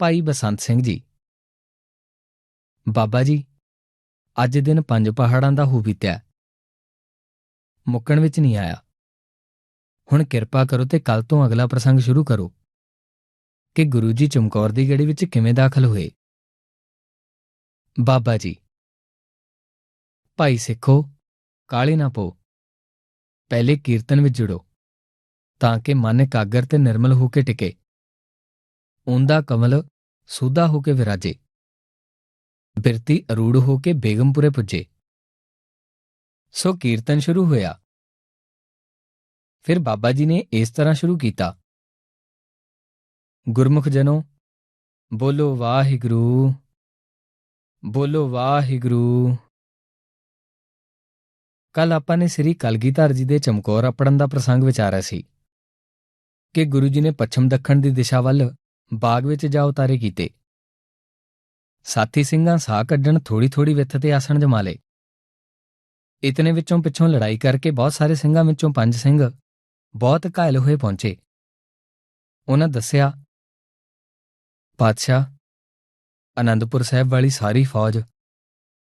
ਭਾਈ ਬਸੰਤ ਸਿੰਘ ਜੀ। ਬਾਬਾ ਜੀ, ਅੱਜ ਦਿਨ ਪੰਜ ਪਹਾੜਾਂ ਦਾ ਹੋ ਬੀਤਿਆ। ਮੁੱਕਣ ਵਿੱਚ ਨਹੀਂ ਆਇਆ। ਹੁਣ ਕਿਰਪਾ ਕਰੋ ਤੇ ਕੱਲ ਤੋਂ ਅਗਲਾ ਪ੍ਰਸੰਗ ਸ਼ੁਰੂ ਕਰੋ। ਕਿ ਗੁਰੂ ਜੀ ਚਮਕੌਰ ਦੀ ਗੜੀ ਵਿੱਚ ਕਿਵੇਂ ਦਾਖਲ ਹੋਏ। ਬਾਬਾ ਜੀ, ਭਾਈ ਸਿੱਖੋ ਕਾਲੀ ਨਾ ਪੋ ਪਹਿਲੇ ਕੀਰਤਨ ਵਿੱਚ ਜੁੜੋ, ਤਾਂ ਕਿ ਮਨ ਇਕਾਗਰ ਤੇ ਨਿਰਮਲ ਹੋ ਕੇ ਟਿਕੇ। ਉਹਦਾ ਕਮਲ ਸੂਦਾ ਹੋ ਕੇ ਵਿਰਾਜੇ। ਬਿਰਤੀ ਅਰੂੜ ਹੋ ਕੇ ਬੇਗਮਪੁਰੇ ਪੁੱਜੇ। ਸੋ ਕੀਰਤਨ ਸ਼ੁਰੂ ਹੋਇਆ। ਫਿਰ ਬਾਬਾ ਜੀ ਨੇ ਇਸ ਤਰ੍ਹਾਂ ਸ਼ੁਰੂ ਕੀਤਾ। ਗੁਰਮੁਖ ਜਨੋ, ਬੋਲੋ ਵਾਹਿਗੁਰੂ। ਬੋਲੋ ਵਾਹਿਗੁਰੂ। ਕੱਲ ਆਪਾਂ ਨੇ ਸ੍ਰੀ ਕਲਗੀਧਰ ਜੀ ਦੇ ਚਮਕੌਰ ਅਪੜਨ ਦਾ ਪ੍ਰਸੰਗ ਵਿਚਾਰਿਆ ਸੀ ਕਿ ਗੁਰੂ ਜੀ ਨੇ ਪੱਛਮ ਦੱਖਣ ਦੀ ਦਿਸ਼ਾ ਵੱਲ ਬਾਗ ਵਿੱਚ ਜਾ ਉਤਾਰੇ ਕੀਤੇ। ਸਾਥੀ ਸਿੰਘਾਂ ਸਾਹ ਕੱਢਣ ਥੋੜੀ ਥੋੜੀ ਵਿੱਥ ਤੇ ਆਸਣ ਜਮਾ ਲਏ। ਇਤਨੇ ਵਿੱਚੋਂ ਪਿੱਛੋਂ ਲੜਾਈ ਕਰਕੇ ਬਹੁਤ ਸਾਰੇ ਸਿੰਘਾਂ ਵਿੱਚੋਂ ਪੰਜ ਸਿੰਘ ਬਹੁਤ ਘਾਇਲ ਹੋਏ ਪਹੁੰਚੇ। ਉਹਨਾਂ ਦੱਸਿਆ, ਪਾਤਸ਼ਾਹ ਅਨੰਦਪੁਰ ਸਾਹਿਬ ਵਾਲੀ ਸਾਰੀ ਫੌਜ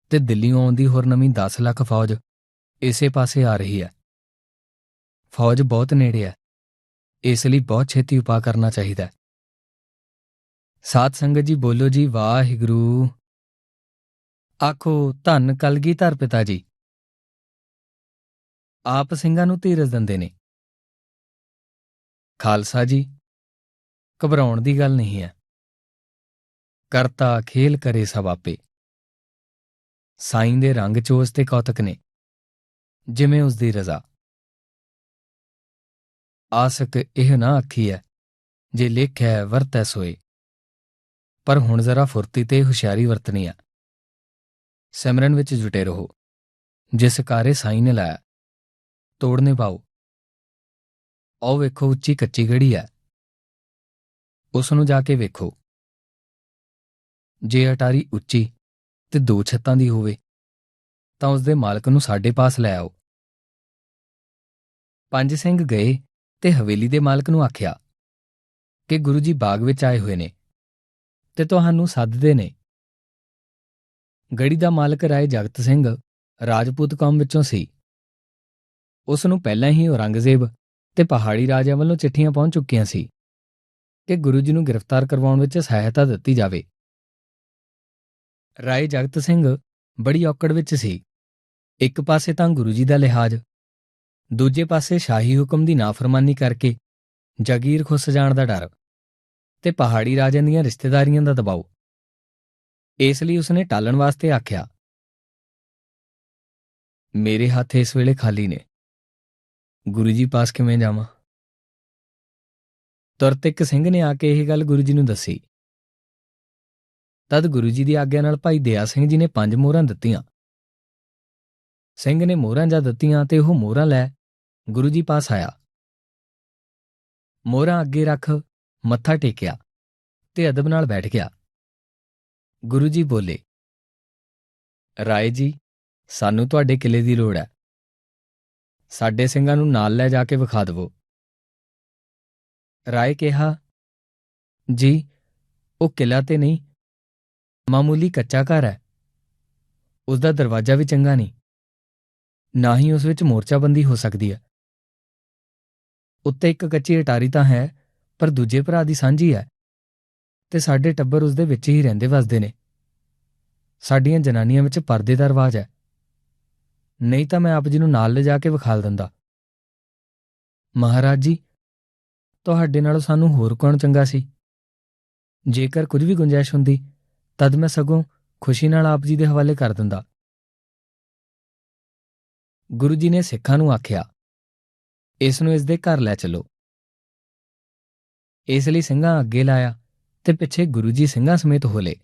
ਤੇ ਦਿੱਲੀੋਂ ਆਉਂਦੀ ਹੋਰ ਨਵੀਂ 10 ਲੱਖ ਫੌਜ ਇਸੇ ਪਾਸੇ ਆ ਰਹੀ ਹੈ। ਫੌਜ ਬਹੁਤ ਨੇੜੇ ਹੈ, ਇਸ ਲਈ ਬਹੁਤ ਛੇਤੀ ਉਪਾਅ ਕਰਨਾ ਚਾਹੀਦਾ ਹੈ। ਸਾਧ ਸੰਗਤ ਜੀ ਬੋਲੋ ਜੀ, ਵਾਹਿਗੁਰੂ। ਆਖੋ, ਧੰਨ ਕਲਗੀਧਰ ਪਿਤਾ ਜੀ। ਆਪ ਸਿੰਘਾਂ ਨੂੰ ਧੀਰਜ ਦਿੰਦੇ ਨੇ। ਖਾਲਸਾ ਜੀ, ਘਬਰਾਉਣ ਦੀ ਗੱਲ ਨਹੀਂ ਹੈ। ਕਰਤਾ ਖੇਲ ਕਰੇ ਸਭ ਆਪੇ। ਸਾਈਂ ਦੇ ਰੰਗ ਚੋਸ ਤੇ ਕੌਤਕ ਨੇ। ਜਿਵੇਂ ਉਸ ਦੀ ਰਜ਼ਾ। ਆਸਕ ਇਹ ਨਾ ਆਖੀ ਹੈ ਜੇ ਲੇਖਿਆ ਵਰਤੈ ਸੋਏ। ਪਰ ਹੁਣ ਜ਼ਰਾ ਫੁਰਤੀ ਤੇ ਹੁਸ਼ਿਆਰੀ ਵਰਤਣੀ ਆ। ਸਿਮਰਨ ਵਿੱਚ ਜੁਟੇ ਰਹੋ। ਜਿਸ ਕਾਰੇ ਸਾਈਂ ਨੇ ਲਾਇਆ। ਤੋੜਨੇ ਪਾਓ। ਆਓ ਵੇਖੋ ਉੱਚੀ ਕੱਚੀ ਗੜੀ ਹੈ ਉਸ ਨੂੰ ਜਾ ਕੇ ਵੇਖੋ। ਜੇ ਅਟਾਰੀ ਉੱਚੀ ਤੇ ਦੋ ਛੱਤਾਂ ਦੀ ਹੋਵੇ, ਤਾਂ ਉਸ ਦੇ ਮਾਲਕ ਨੂੰ ਸਾਡੇ ਪਾਸ ਲੈ ਆਓ। ਪੰਜ ਸਿੰਘ ਗਏ ਤੇ ਹਵੇਲੀ ਦੇ ਮਾਲਕ ਨੂੰ ਆਖਿਆ ਕਿ ਗੁਰੂ ਜੀ ਬਾਗ ਵਿੱਚ ਆਏ ਹੋਏ ਨੇ। ਤੇ ਤੁਹਾਨੂੰ ਸੱਦਦੇ ਨੇ। ਗੜੀ ਦਾ ਮਾਲਕ ਰਾਏ ਜਗਤ ਸਿੰਘ ਰਾਜਪੂਤ ਕੌਮ ਵਿੱਚੋਂ ਸੀ। ਉਸ ਨੂੰ ਪਹਿਲਾਂ ਹੀ ਔਰੰਗਜ਼ੇਬ ਤੇ ਪਹਾੜੀ ਰਾਜਿਆਂ ਵੱਲੋਂ ਚਿੱਠੀਆਂ ਪਹੁੰਚ ਚੁੱਕੀਆਂ ਸੀ ਕਿ ਗੁਰੂ ਜੀ ਨੂੰ ਗ੍ਰਿਫਤਾਰ ਕਰਵਾਉਣ ਵਿੱਚ ਸਹਾਇਤਾ ਦਿੱਤੀ ਜਾਵੇ। ਰਾਏ ਜਗਤ ਸਿੰਘ ਬੜੀ ਔਕੜ ਵਿੱਚ ਸੀ। ਇੱਕ ਪਾਸੇ ਤਾਂ ਗੁਰੂ ਜੀ ਦਾ ਲਿਹਾਜ਼, ਦੂਜੇ ਪਾਸੇ ਸ਼ਾਹੀ ਹੁਕਮ ਦੀ ਨਾਫਰਮਾਨੀ ਕਰਕੇ ਜਾਗੀਰ ਖੁੱਸ ਜਾਣ ਦਾ ਡਰ। ਤੇ ਪਹਾੜੀ ਰਾਜਿਆਂ ਦੀਆਂ ਰਿਸ਼ਤੇਦਾਰੀਆਂ ਦਾ ਦਬਾਅ ਇਸ ਲਈ ਉਸਨੇ ਟਾਲਣ ਵਾਸਤੇ ਆਖਿਆ, ਮੇਰੇ ਹੱਥ ਇਸ ਵੇਲੇ ਖਾਲੀ ਨੇ। ਗੁਰੂ ਜੀ ਪਾਸ ਕਿਵੇਂ ਜਾਵਾਂ? ਤੁਰਤ ਇੱਕ ਸਿੰਘ ਨੇ ਆ ਕੇ ਇਹ ਗੱਲ ਗੁਰੂ ਜੀ ਨੂੰ ਦੱਸੀ। ਤਦ ਗੁਰੂ ਜੀ ਦੀ ਆਗਿਆ ਨਾਲ ਭਾਈ ਦਇਆ ਸਿੰਘ ਜੀ ਨੇ ਪੰਜ ਮੋਹਰਾਂ ਦਿੱਤੀਆਂ। ਸਿੰਘ ਨੇ ਮੋਹਰਾਂ ਜਾ ਦਿੱਤੀਆਂ ਤੇ ਉਹ ਮੋਹਰਾਂ ਲੈ ਗੁਰੂ ਜੀ ਪਾਸ ਆਇਆ। ਮੋਹਰਾਂ ਅੱਗੇ ਰੱਖ ਮੱਥਾ ਟੇਕਿਆ ਤੇ ਅਦਬ ਨਾਲ ਬੈਠ ਗਿਆ। ਗੁਰੂ ਜੀ ਬੋਲੇ, ਰਾਏ ਜੀ, ਸਾਨੂੰ ਤੁਹਾਡੇ ਕਿਲੇ ਦੀ ਲੋੜ ਹੈ। ਸਾਡੇ ਸਿੰਘਾਂ ਨੂੰ ਨਾਲ ਲੈ ਜਾ ਕੇ ਵਿਖਾ ਦਿਵੋ। ਰਾਏ ਕਿਹਾ, ਜੀ, ਉਹ ਕਿਲਾ ਤੇ ਨਹੀਂ, ਮਾਮੂਲੀ ਕੱਚਾ ਘਰ ਹੈ। ਉਸ ਦਾ ਦਰਵਾਜ਼ਾ ਵੀ ਚੰਗਾ ਨਹੀਂ। ਨਾ ਹੀ ਉਸ ਵਿੱਚ ਮੋਰਚਾਬੰਦੀ ਹੋ ਸਕਦੀ ਹੈ। ਉੱਤੇ ਇੱਕ ਕੱਚੀ ਅਟਾਰੀ ਤਾਂ ਹੈ ਪਰ ਦੂਜੇ ਭਰਾ ਦੀ ਸਾਂਝੀ ਹੈ ਤੇ ਸਾਡੇ ਟੱਬਰ ਉਸ ਦੇ ਵਿੱਚ ਹੀ ਰਹਿੰਦੇ ਵਸਦੇ ਨੇ। ਸਾਡੀਆਂ ਜਨਾਨੀਆਂ ਵਿੱਚ ਪਰਦੇ ਦਾ ਰਿਵਾਜ ਹੈ। ਨਹੀਂ ਤਾਂ ਮੈਂ ਆਪ ਜੀ ਨੂੰ ਨਾਲ ਲਿਜਾ ਕੇ ਵਿਖਾਲ ਦਿੰਦਾ। ਮਹਾਰਾਜ ਜੀ, ਤੁਹਾਡੇ ਨਾਲੋਂ ਸਾਨੂੰ ਹੋਰ ਕੌਣ ਚੰਗਾ ਸੀ? ਜੇਕਰ ਕੁਝ ਵੀ ਗੁੰਜਾਇਸ਼ ਹੁੰਦੀ, ਤਦ ਮੈਂ ਸਗੋਂ ਖੁਸ਼ੀ ਨਾਲ ਆਪ ਜੀ ਦੇ ਹਵਾਲੇ ਕਰ ਦਿੰਦਾ। ਗੁਰੂ ਜੀ ਨੇ ਸਿੱਖਾਂ ਨੂੰ ਆਖਿਆ, ਇਸ ਨੂੰ ਇਸ ਦੇ ਘਰ ਲੈ ਚਲੋ। ਇਸ ਲਈ ਸਿੰਘਾਂ ਅੱਗੇ ਲਾਇਆ ਤੇ ਪਿੱਛੇ ਗੁਰੂ ਜੀ ਸਿੰਘਾਂ ਸਮੇਤ ਹੋਲੇ।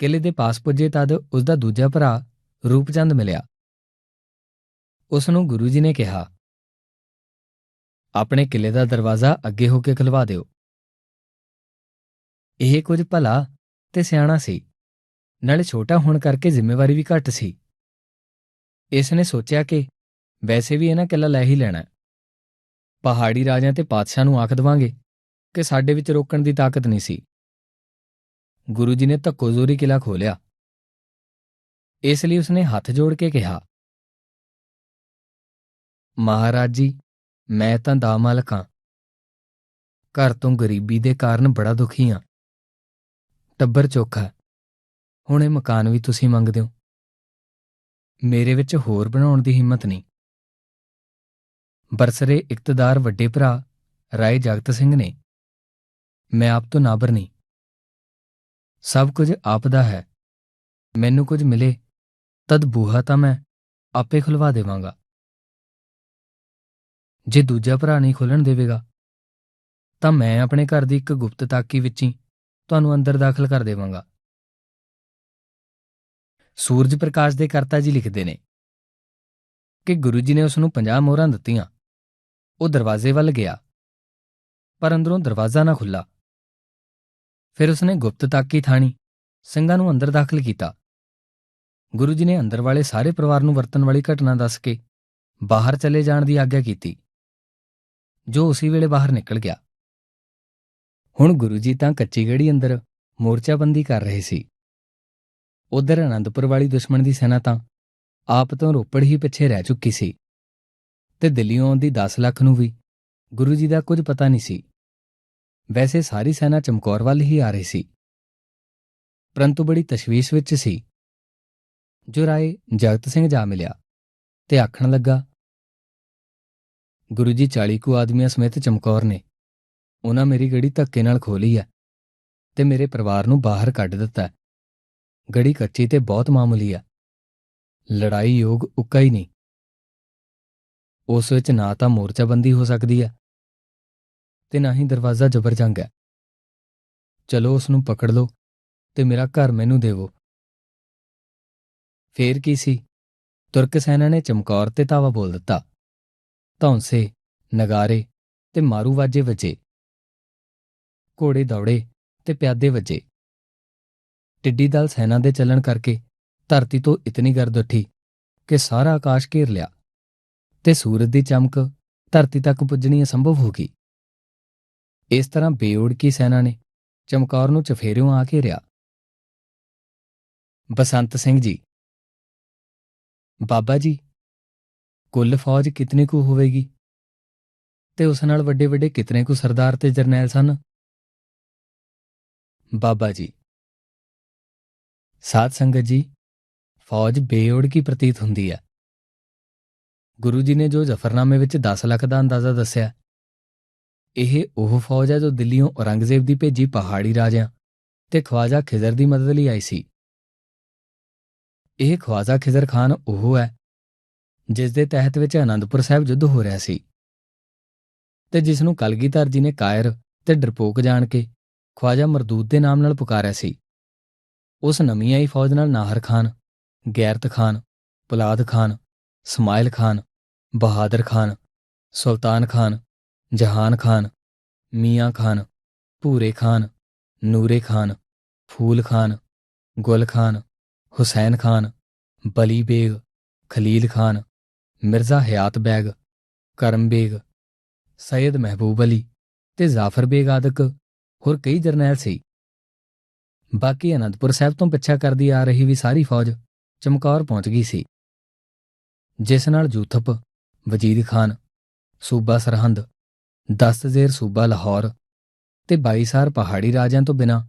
ਕਿਲੇ ਦੇ ਪਾਸ ਪੁੱਜੇ ਤਦ ਉਸ ਦਾ ਦੂਜਾ ਭਰਾ ਰੂਪਚੰਦ ਮਿਲਿਆ। ਉਸ ਨੂੰ ਗੁਰੂ ਜੀ ਨੇ ਕਿਹਾ, ਆਪਣੇ ਕਿਲੇ ਦਾ ਦਰਵਾਜ਼ਾ ਅੱਗੇ ਹੋ ਕੇ ਖੁਲਵਾ ਦਿਓ। ਇਹ ਕੁਝ ਭਲਾ ਤੇ ਸਿਆਣਾ ਸੀ, ਨਾਲੇ ਛੋਟਾ ਹੋਣ ਕਰਕੇ ਜ਼ਿੰਮੇਵਾਰੀ ਵੀ ਘੱਟ ਸੀ। ਇਸ ਨੇ ਸੋਚਿਆ ਕਿ ਵੈਸੇ ਵੀ ਇਹਨਾਂ ਕਿਲਾ ਲੈ ਹੀ ਲੈਣਾ ਪਹਾੜੀ ਰਾਜਿਆਂ ਤੇ ਪਾਤਸ਼ਾਹ ਨੂੰ ਆਖ ਦਵਾਂਗੇ। ਕਿ ਸਾਡੇ ਵਿੱਚ ਰੋਕਣ ਦੀ ਤਾਕਤ ਨਹੀਂ ਸੀ। ਗੁਰੂ ਜੀ ਨੇ ਧੱਕੋ ਜ਼ੋਰੀ ਕਿਲਾ ਖੋਲਿਆ ਇਸ ਲਈ ਉਸਨੇ ਹੱਥ ਜੋੜ ਕੇ ਕਿਹਾ, ਮਹਾਰਾਜ ਜੀ, ਮੈਂ ਤਾਂ ਦਾ ਮਾਲਕ ਹਾਂ। ਘਰ ਤੋਂ ਗਰੀਬੀ ਦੇ ਕਾਰਨ ਬੜਾ ਦੁਖੀ ਹਾਂ। ਟੱਬਰ ਚੋਖਾ ਹੈ। ਹੁਣ ਇਹ ਮਕਾਨ ਵੀ ਤੁਸੀਂ ਮੰਗਦੇ ਹੋ ਮੇਰੇ ਵਿੱਚ ਹੋਰ ਬਣਾਉਣ ਦੀ ਹਿੰਮਤ ਨਹੀਂ। ਬਰਸਰੇ ਇਕਤਦਾਰ ਵੱਡੇ ਭਰਾ ਰਾਏ ਜਗਤ ਸਿੰਘ ਨੇ ਮੈਂ ਆਪ ਤੋਂ ਨਾਬਰ ਨਹੀਂ। ਸਭ ਕੁਝ ਆਪ ਦਾ ਹੈ। ਮੈਨੂੰ ਕੁਝ ਮਿਲੇ, ਤਦ ਬੂਹਾ ਤਾਂ ਮੈਂ ਆਪੇ ਖੁਲਵਾ ਦੇਵਾਂਗਾ। ਜੇ ਦੂਜਾ ਭਰਾ ਨਹੀਂ ਖੋਲਣ ਦੇਵੇਗਾ, ਤਾਂ ਮੈਂ ਆਪਣੇ ਘਰ ਦੀ ਇੱਕ ਗੁਪਤ ਤਾਕੀ ਵਿੱਚ ਹੀ ਤੁਹਾਨੂੰ ਅੰਦਰ ਦਾਖਲ ਕਰ ਦੇਵਾਂਗਾ। ਸੂਰਜ ਪ੍ਰਕਾਸ਼ ਦੇ ਕਰਤਾ ਜੀ ਲਿਖਦੇ ਨੇ ਕਿ ਗੁਰੂ ਜੀ ਨੇ ਉਸ ਨੂੰ 50 ਮੋਹਰਾਂ ਦਿੱਤੀਆਂ। ਉਹ ਦਰਵਾਜ਼ੇ ਵੱਲ ਗਿਆ, ਪਰ ਅੰਦਰੋਂ ਦਰਵਾਜ਼ਾ ਨਾ ਖੁੱਲਾ ਫਿਰ ਉਸਨੇ ਗੁਪਤ ਤਾਕੀ ਥਾਣੀ, ਸਿੰਘਾਂ ਨੂੰ ਅੰਦਰ ਦਾਖਲ ਕੀਤਾ। ਗੁਰੂ ਜੀ ਨੇ ਅੰਦਰ ਵਾਲੇ ਸਾਰੇ ਪਰਿਵਾਰ ਨੂੰ ਵਰਤਣ ਵਾਲੀ ਘਟਨਾ ਦੱਸ ਕੇ ਬਾਹਰ ਚਲੇ ਜਾਣ ਦੀ ਆਗਿਆ ਕੀਤੀ, ਜੋ ਉਸੇ ਵੇਲੇ ਬਾਹਰ ਨਿਕਲ ਗਿਆ। ਹੁਣ ਗੁਰੂ ਜੀ ਤਾਂ ਕੱਚੀ ਗੜੀ ਅੰਦਰ ਮੋਰਚਾਬੰਦੀ ਕਰ ਰਹੇ ਸੀ। ਉਧਰ ਅਨੰਦਪੁਰ ਵਾਲੀ ਦੁਸ਼ਮਣ ਦੀ ਸੈਨਾ ਤਾਂ ਆਪ ਤੋਂ ਰੋਪੜ ਹੀ ਪਿੱਛੇ ਰਹਿ ਚੁੱਕੀ ਸੀ ਤੇ ਦਿੱਲੀੋਂ ਆਉਂਦੀ 10 ਲੱਖ ਨੂੰ ਵੀ ਗੁਰੂ ਜੀ ਦਾ ਕੁਝ ਪਤਾ ਨਹੀਂ ਸੀ। ਵੈਸੇ ਸਾਰੀ ਸੈਨਾ ਚਮਕੌਰ ਵੱਲ ਹੀ ਆ ਰਹੀ ਸੀ। ਪਰੰਤੂ ਬੜੀ ਤਸ਼ਵੀਸ਼ ਵਿੱਚ ਸੀ। ਜੋ ਰਾਏ ਜਗਤ ਸਿੰਘ ਜਾ ਮਿਲਿਆ ਤੇ ਆਖਣ ਲੱਗਾ, ਗੁਰੂ ਜੀ 40 ਕੁ ਆਦਮੀਆਂ ਸਮੇਤ ਚਮਕੌਰ ਨੇ। ਉਹਨਾਂ ਮੇਰੀ ਗੜੀ ਧੱਕੇ ਨਾਲ ਖੋਲੀ ਹੈ ਤੇ ਮੇਰੇ ਪਰਿਵਾਰ ਨੂੰ ਬਾਹਰ ਕੱਢ ਦਿੱਤਾ ਗੜੀ ਕੱਚੀ ਤੇ ਬਹੁਤ ਮਾਮੂਲੀ ਆ ਲੜਾਈ ਯੋਗ ਉੱਕਾ ਹੀ ਨਹੀਂ। ਉਸ ਵਿੱਚ ਨਾ ਤਾਂ ਮੋਰਚਾਬੰਦੀ ਹੋ ਸਕਦੀ ਹੈ। ਤੇ ਨਾ ਹੀ ਦਰਵਾਜ਼ਾ ਜਬਰਜੰਗ ਹੈ। ਚਲੋ ਉਸ ਨੂੰ ਪਕੜ ਲਓ ਤੇ ਮੇਰਾ ਘਰ ਮੈਨੂੰ ਦੇਵੋ। ਫੇਰ ਕੀ ਸੀ? ਤੁਰਕ ਸੈਨਾ ਨੇ ਚਮਕੌਰ ਤੇ ਤਾਵਾ ਬੋਲ ਦਿੱਤਾ। ਧੌਂਸੇ, ਨਗਾਰੇ ਤੇ ਮਾਰੂ ਵਾਜੇ ਵਜੇ। ਘੋੜੇ ਦੌੜੇ ਤੇ ਪਿਆਦੇ ਵਜੇ। ਟਿੱਡੀ ਦਲ ਸੈਨਾ ਦੇ ਚੱਲਣ ਕਰਕੇ ਧਰਤੀ ਤੋਂ ਇਤਨੀ ਗਰਦ ਉੱਠੀ ਕਿ ਸਾਰਾ ਆਕਾਸ਼ ਘੇਰ ਲਿਆ ਤੇ ਸੂਰਜ ਦੀ ਚਮਕ ਧਰਤੀ ਤੱਕ ਪੁੱਜਣੀ ਅਸੰਭਵ ਹੋ ਗਈ। ਇਸ ਤਰ੍ਹਾਂ ਬੇਉੜਕੀ ਸੈਨਾ ਨੇ ਚਮਕੌਰ ਨੂੰ ਚਫੇਰਿਓਂ ਆ ਘੇਰਿਆ ਬਸੰਤ ਸਿੰਘ ਜੀ। ਬਾਬਾ ਜੀ, ਕੁੱਲ ਫੌਜ ਕਿਤਨੀ ਕੁ ਹੋਵੇਗੀ? ਤੇ ਉਸ ਨਾਲ ਵੱਡੇ ਵੱਡੇ ਕਿਤਨੇ ਕੁ ਸਰਦਾਰ ਤੇ ਜਰਨੈਲ ਸਨ? ਬਾਬਾ ਜੀ। ਸਾਧ ਸੰਗਤ ਜੀ, ਫੌਜ ਬੇਉੜਕੀ ਪ੍ਰਤੀਤ ਹੁੰਦੀ ਹੈ? ਗੁਰੂ ਜੀ ਨੇ ਜੋ ਜ਼ਫਰਨਾਮੇ ਵਿੱਚ 10 ਲੱਖ ਦਾ ਅੰਦਾਜ਼ਾ ਦੱਸਿਆ। ਇਹ ਉਹ ਫੌਜ ਹੈ ਜੋ ਦਿੱਲੀੋਂ ਔਰੰਗਜ਼ੇਬ ਦੀ ਭੇਜੀ ਪਹਾੜੀ ਰਾਜਿਆਂ ਤੇ ਖਵਾਜਾ ਖਿਜ਼ਰ ਦੀ ਮਦਦ ਲਈ ਆਈ ਸੀ। ਇਹ ਖਵਾਜਾ ਖਿਜ਼ਰ ਖਾਨ ਉਹ ਹੈ ਜਿਸ ਦੇ ਤਹਿਤ ਵਿੱਚ ਆਨੰਦਪੁਰ ਸਾਹਿਬ ਯੁੱਧ ਹੋ ਰਿਹਾ ਸੀ ਤੇ ਜਿਸ ਨੂੰ ਕਲਗੀਧਰ ਜੀ ਨੇ ਕਾਇਰ ਤੇ ਡਰਪੋਕ ਜਾਣ ਕੇ ਖਵਾਜਾ ਮਰਦੂਦ ਦੇ ਨਾਮ ਨਾਲ ਪੁਕਾਰਿਆ ਸੀ। ਉਸ ਨਵੀਂ ਆਈ ਫੌਜ ਨਾਲ ਨਾਹਰ ਖਾਨ, ਗੈਰਤ ਖਾਨ, ਪੁਲਾਦ ਖਾਨ, ਸਮਾਇਲ ਖਾਨ, ਬਹਾਦਰ ਖਾਨ, ਸੁਲਤਾਨ ਖਾਨ ਜਹਾਨ ਖਾਨ, ਮੀਆਂ ਖਾਨ, ਭੂਰੇ ਖਾਨ, ਨੂਰੇ ਖਾਨ, ਫੂਲ ਖਾਨ, ਗੁਲ ਖਾਨ, ਹੁਸੈਨ ਖਾਨ, ਬਲੀ ਬੇਗ, ਖਲੀਲ ਖਾਨ, ਮਿਰਜ਼ਾ ਹਯਾਤ ਬੈਗ, ਕਰਮ ਬੇਗ, ਸੈਦ ਮਹਿਬੂਬ ਅਲੀ ਤੇ ਜ਼ਾਫਰ ਬੇਗ ਆਦਿਕ ਹੋਰ ਕਈ ਜਰਨੈਲ ਸੀ ਬਾਕੀ ਅਨੰਦਪੁਰ ਸਾਹਿਬ ਤੋਂ ਪਿੱਛਾ ਕਰਦੀ ਆ ਰਹੀ ਵੀ ਸਾਰੀ ਫੌਜ ਚਮਕੌਰ ਪਹੁੰਚ ਗਈ ਸੀ। ਜਿਸ ਨਾਲ ਜੂਥਪ ਵਜੀਦ ਖਾਨ, ਸੂਬਾ ਸਰਹੰਦ ਦਸਤਜ਼ੇਰ ਸੂਬਾ ਲਾਹੌਰ ਤੇ 22 ਸਾਰ ਪਹਾੜੀ ਰਾਜਿਆਂ ਤੋਂ ਬਿਨਾ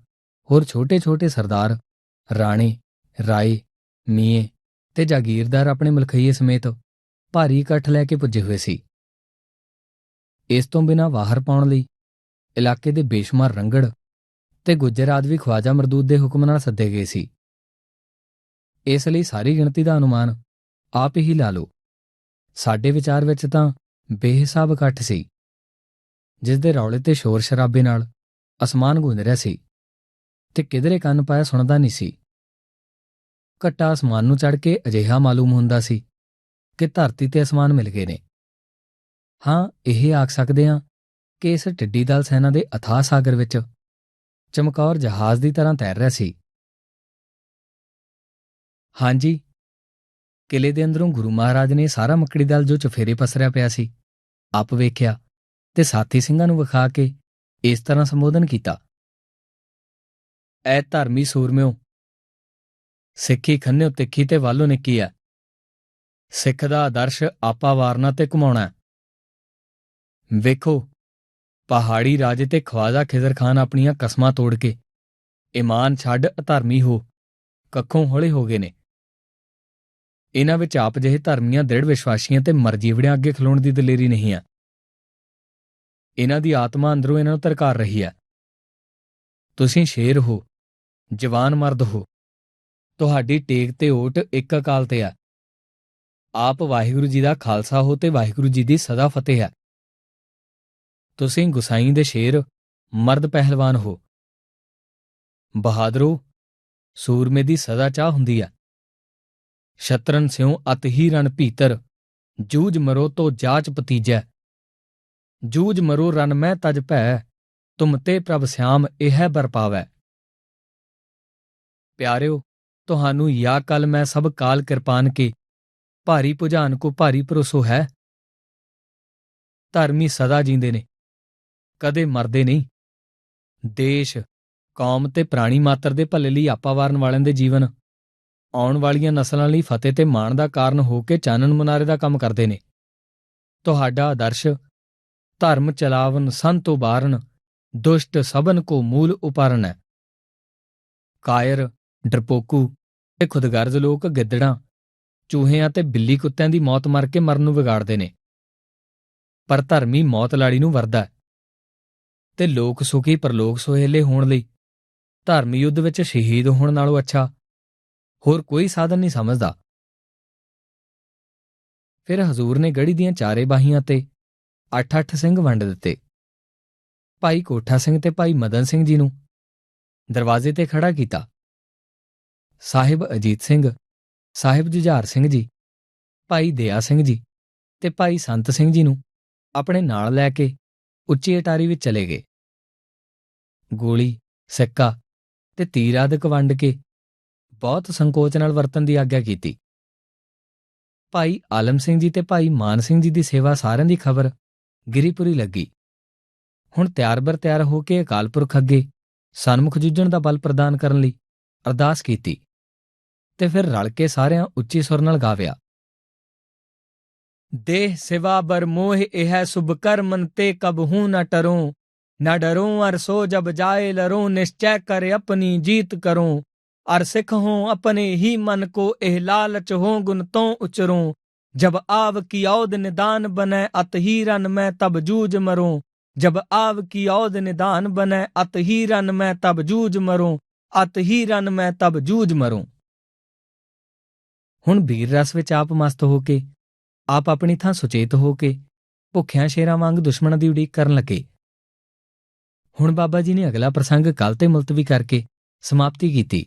ਹੋਰ ਛੋਟੇ-ਛੋਟੇ ਸਰਦਾਰ, ਰਾਣੇ, ਰਾਏ, ਮੀਏ ਤੇ ਜਾਗੀਰਦਾਰ ਆਪਣੇ ਮਲਖਈਏ ਸਮੇਤ ਭਾਰੀ ਇਕੱਠ ਲੈ ਕੇ ਪੁੱਜੇ ਹੋਏ ਸੀ। ਇਸ ਤੋਂ ਬਿਨਾ ਵਾਹਰ ਪਾਉਣ ਲਈ ਇਲਾਕੇ ਦੇ ਬੇਸ਼ੁਮਾਰ ਰੰਗੜ ਤੇ ਗੁੱਜਰ ਆਦਿ ਵੀ ਖਵਾਜਾ ਮਰਦੂਦ ਦੇ ਹੁਕਮ ਨਾਲ ਸੱਦੇ ਗਏ ਸੀ। ਇਸ ਲਈ ਸਾਰੀ ਗਿਣਤੀ ਦਾ ਅਨੁਮਾਨ ਆਪ ਹੀ ਲਾ ਲਓ। ਸਾਡੇ ਵਿਚਾਰ ਵਿੱਚ ਤਾਂ ਬੇਹਿਸਾਬ ਇਕੱਠ ਸੀ। ਜਿਸ ਦੇ ਰੌਲੇ ਤੇ ਸ਼ੋਰ ਸ਼ਰਾਬੇ ਨਾਲ ਅਸਮਾਨ ਗੂੰਜ ਰਿਹਾ ਸੀ ਤੇ ਕਿਧਰੇ ਕੰਨ ਪਾਇਆ ਸੁਣਦਾ ਨਹੀਂ ਸੀ। ਘੱਟਾ ਅਸਮਾਨ ਨੂੰ ਚੜ ਕੇ ਅਜਿਹਾ ਮਾਲੂਮ ਹੁੰਦਾ ਸੀ ਕਿ ਧਰਤੀ ਤੇ ਅਸਮਾਨ ਮਿਲ ਗਏ ਨੇ। ਹਾਂ, ਇਹ ਆਖ ਸਕਦੇ ਹਾਂ ਕਿ ਇਸ ਟਿੱਡੀ ਦਲ ਸੈਨਾ ਦੇ ਅਥਾਹ ਸਾਗਰ ਵਿੱਚ ਚਮਕੌਰ ਜਹਾਜ਼ ਦੀ ਤਰ੍ਹਾਂ ਤੈਰ ਰਿਹਾ ਸੀ। ਹਾਂਜੀ ਕਿਲੇ ਦੇ ਅੰਦਰੋਂ ਗੁਰੂ ਮਹਾਰਾਜ ਨੇ ਸਾਰਾ ਮੱਕੜੀ ਦਲ ਜੋ ਚਫੇਰੇ ਪਸਰਿਆ ਪਿਆ ਸੀ, ਆਪ ਵੇਖਿਆ ਤੇ ਸਾਥੀ ਸਿੰਘਾਂ ਨੂੰ ਵਿਖਾ ਕੇ ਇਸ ਤਰ੍ਹਾਂ ਸੰਬੋਧਨ ਕੀਤਾ। ਐ ਧਰਮੀ ਸੂਰਮਿਓ, ਸਿੱਖੀ ਖੰਨਿਓ ਤਿੱਖੀ ਤੇ ਵੱਲੋਂ ਨਿੱਕੀ ਹੈ ਸਿੱਖ ਦਾ ਆਦਰਸ਼ ਆਪਾ ਵਾਰਨਾ ਤੇ ਘੁਮਾਉਣਾ ਵੇਖੋ, ਪਹਾੜੀ ਰਾਜੇ ਤੇ ਖਵਾਜਾ ਖਿਜ਼ਰ ਖਾਨ ਆਪਣੀਆਂ ਕਸਮਾਂ ਤੋੜ ਕੇ ਇਮਾਨ ਛੱਡ ਅਧਰਮੀ ਹੋ, ਕੱਖੋਂ ਹੌਲੇ ਹੋ ਗਏ ਨੇ। ਇਹਨਾਂ ਵਿੱਚ ਆਪ ਜਿਹੇ ਧਰਮੀਆਂ ਦ੍ਰਿੜ ਵਿਸ਼ਵਾਸੀਆਂ ਤੇ ਮਰਜੀਵੜਿਆਂ ਅੱਗੇ ਖਲੋਣ ਦੀ ਦਲੇਰੀ ਨਹੀਂ ਹੈ ਇਹਨਾਂ ਦੀ ਆਤਮਾ ਅੰਦਰੋਂ ਇਹਨਾਂ ਨੂੰ ਧਰਕਾਰ ਰਹੀ ਹੈ। ਤੁਸੀਂ ਸ਼ੇਰ ਹੋ, ਜਵਾਨ ਮਰਦ ਹੋ। ਤੁਹਾਡੀ ਟੇਕ ਤੇ ਓਟ ਇੱਕ ਅਕਾਲ ਤੇ ਹੈ। ਆਪ ਵਾਹਿਗੁਰੂ ਜੀ ਦਾ ਖਾਲਸਾ ਹੋ ਤੇ ਵਾਹਿਗੁਰੂ ਜੀ ਦੀ ਸਦਾ ਫਤਿਹ ਹੈ। ਤੁਸੀਂ ਗੁਸਾਈ ਦੇ ਸ਼ੇਰ, ਮਰਦ ਪਹਿਲਵਾਨ ਹੋ। ਬਹਾਦਰੋ, ਸੂਰਮੇ ਦੀ ਸਦਾ ਚਾਹ ਹੁੰਦੀ ਹੈ। ਸ਼ਤਰਨ ਸਿਉ ਅਤ ਹੀ ਰਣ ਭੀਤਰ, ਜੂਝ ਮਰੋ ਤੋ ਜਾਚ ਪਤੀਜੈ ਜੂਝ ਮਰੋ ਰਨ ਮੈਂ ਤਜ ਭੈ, ਤੁਮ ਤੇ ਪ੍ਰਭ ਸਿਆਮ ਇਹ ਬਰਪਾਵੈ ਪਿਆਰਿਓ, ਤੁਹਾਨੂੰ ਯਾ ਕਲ ਮੈਂ ਸਭ ਕਾਲ ਕਿਰਪਾਨ ਕੇ, ਭਾਰੀ ਭੁਜਾਨ ਕੋ ਭਾਰੀ ਭਰੋਸੋ ਹੈ। ਧਰਮੀ ਸਦਾ ਜੀਂਦੇ ਨੇ, ਕਦੇ ਮਰਦੇ ਨਹੀਂ। ਦੇਸ਼, ਕੌਮ ਤੇ ਪ੍ਰਾਣੀ ਮਾਤਰ ਦੇ ਭਲੇ ਲਈ ਆਪਾ ਵਾਰਨ ਵਾਲਿਆਂ ਦੇ ਜੀਵਨ, ਆਉਣ ਵਾਲੀਆਂ ਨਸਲਾਂ ਲਈ ਫਤਿਹ ਤੇ ਮਾਣ ਦਾ ਕਾਰਨ ਹੋ ਕੇ ਚਾਨਣ ਮੁਨਾਰੇ ਦਾ ਕੰਮ ਕਰਦੇ ਨੇ। ਤੁਹਾਡਾ ਆਦਰਸ਼ ਧਰਮ ਚਲਾਵਨ ਸੰਤੋ ਬਾਰਨ ਦੁਸ਼ਟ ਸਭਨ ਕੋ ਮੂਲ ਉਪਾਰਨ। ਹੈ ਕਾਇਰ, ਡਰਪੋਕੂ ਤੇ ਖੁਦਗਰਜ਼ ਲੋਕ ਗਿੱਦੜਾਂ, ਚੂਹਿਆਂ ਤੇ ਬਿੱਲੀ ਕੁੱਤਿਆਂ ਦੀ ਮੌਤ ਮਰ ਕੇ ਮਰਨ ਨੂੰ ਵਿਗਾੜਦੇ ਨੇ। ਪਰ ਧਰਮੀ ਮੌਤ ਲਾੜੀ ਨੂੰ ਵਰਦਾ ਤੇ ਲੋਕ ਸੁਖੀ ਪਰਲੋਕ ਸੁਹੇਲੇ ਹੋਣ ਲਈ, ਧਰਮ ਯੁੱਧ ਵਿੱਚ ਸ਼ਹੀਦ ਹੋਣ ਨਾਲੋਂ ਅੱਛਾ, ਹੋਰ ਕੋਈ ਸਾਧਨ ਨਹੀਂ ਸਮਝਦਾ। ਫਿਰ ਹਜ਼ੂਰ ਨੇ ਗੜੀ ਦੀਆਂ ਚਾਰੇ ਬਾਹੀਆਂ ਤੇ ਅੱਠ-ਅੱਠ ਸਿੰਘ ਵੰਡ ਦਿੱਤੇ। ਭਾਈ ਕੋਠਾ ਸਿੰਘ ਤੇ ਭਾਈ ਮਦਨ ਸਿੰਘ ਜੀ ਨੂੰ ਦਰਵਾਜ਼ੇ ਤੇ ਖੜਾ ਕੀਤਾ। ਸਾਹਿਬ ਅਜੀਤ ਸਿੰਘ, ਸਾਹਿਬ ਜੁਝਾਰ ਸਿੰਘ ਜੀ, ਭਾਈ ਦਇਆ ਸਿੰਘ ਜੀ ਤੇ ਭਾਈ ਸੰਤ ਸਿੰਘ ਜੀ ਨੂੰ ਆਪਣੇ ਨਾਲ ਲੈ ਕੇ ਉੱਚੀ ਅਟਾਰੀ ਵਿੱਚ ਚਲੇ ਗਏ। ਗੋਲੀ, ਸਿੱਕਾ ਤੇ ਤੀਰ ਆਦਿਕ ਵੰਡ ਕੇ ਬਹੁਤ ਸੰਕੋਚ ਨਾਲ ਵਰਤਨ ਦੀ ਆਗਿਆ ਕੀਤੀ। ਭਾਈ ਆਲਮ ਸਿੰਘ ਜੀ ਤੇ ਭਾਈ ਮਾਨ ਸਿੰਘ ਜੀ ਦੀ ਸੇਵਾ ਸਾਰਿਆਂ ਦੀ ਖਬਰ ਗਿਰੀਪੁਰੀ ਲੱਗੀ। ਹੁਣ ਤਿਆਰ-ਬਰ ਤਿਆਰ ਹੋ ਕੇ ਅਕਾਲ ਪੁਰਖ ਅੱਗੇ ਸਨਮੁਖ ਜੂਝਣ ਦਾ ਬਲ ਪ੍ਰਦਾਨ ਕਰਨ ਲਈ ਅਰਦਾਸ ਕੀਤੀ ਤੇ ਫਿਰ ਰਲ ਕੇ ਸਾਰਿਆਂ ਉੱਚੀ ਸੁਰ ਨਾਲ ਗਾਵਿਆ। ਦੇਹ ਸਿਵਾ ਬਰ ਮੋਹ ਇਹ ਸੁਭ ਕਰਮਨ ਤੇ ਕਬਹੂ ਨਾ ਟਰੋ, ਨਾ ਡਰੋ ਅਰ ਸੋ ਜਬ ਜਾਏ ਲਰੋ, ਨਿਸ਼ਚੈ ਕਰ ਆਪਣੀ ਜੀਤ ਕਰੋ। ਅਰ ਸਿੱਖ ਹੋ ਆਪਣੇ ਹੀ ਮਨ ਕੋ, ਇਹ ਲਾਲਚ ਹੋ ਗੁਣ ਤੋਂ ਉਚਰੋ। जब आव की औद निदान बने अत ही रन मैं तब जूझ मरूं जब आव की औद निदान बने अत ही रन मैं तब जूझ मरूं ਅਤ ਹੀ ਰਨ ਮੈਂ ਤਬ ਜੂਝ ਮਰੂੰ ਹੁਣ ਵੀਰ ਰਸ ਵਿੱਚ ਆਪ ਮਸਤ ਹੋ ਕੇ ਆਪ ਆਪਣੀ ਥਾਂ ਸੁਚੇਤ ਹੋ ਕੇ ਭੁੱਖਿਆਂ ਸ਼ੇਰਾਂ ਵਾਂਗ ਦੁਸ਼ਮਣਾਂ ਦੀ ਉਡੀਕ ਕਰਨ ਲੱਗੇ ਹੁਣ ਬਾਬਾ ਜੀ ਨੇ ਅਗਲਾ ਪ੍ਰਸੰਗ ਕੱਲ ਤੇ ਮੁਲਤਵੀ ਕਰਕੇ ਸਮਾਪਤੀ ਕੀਤੀ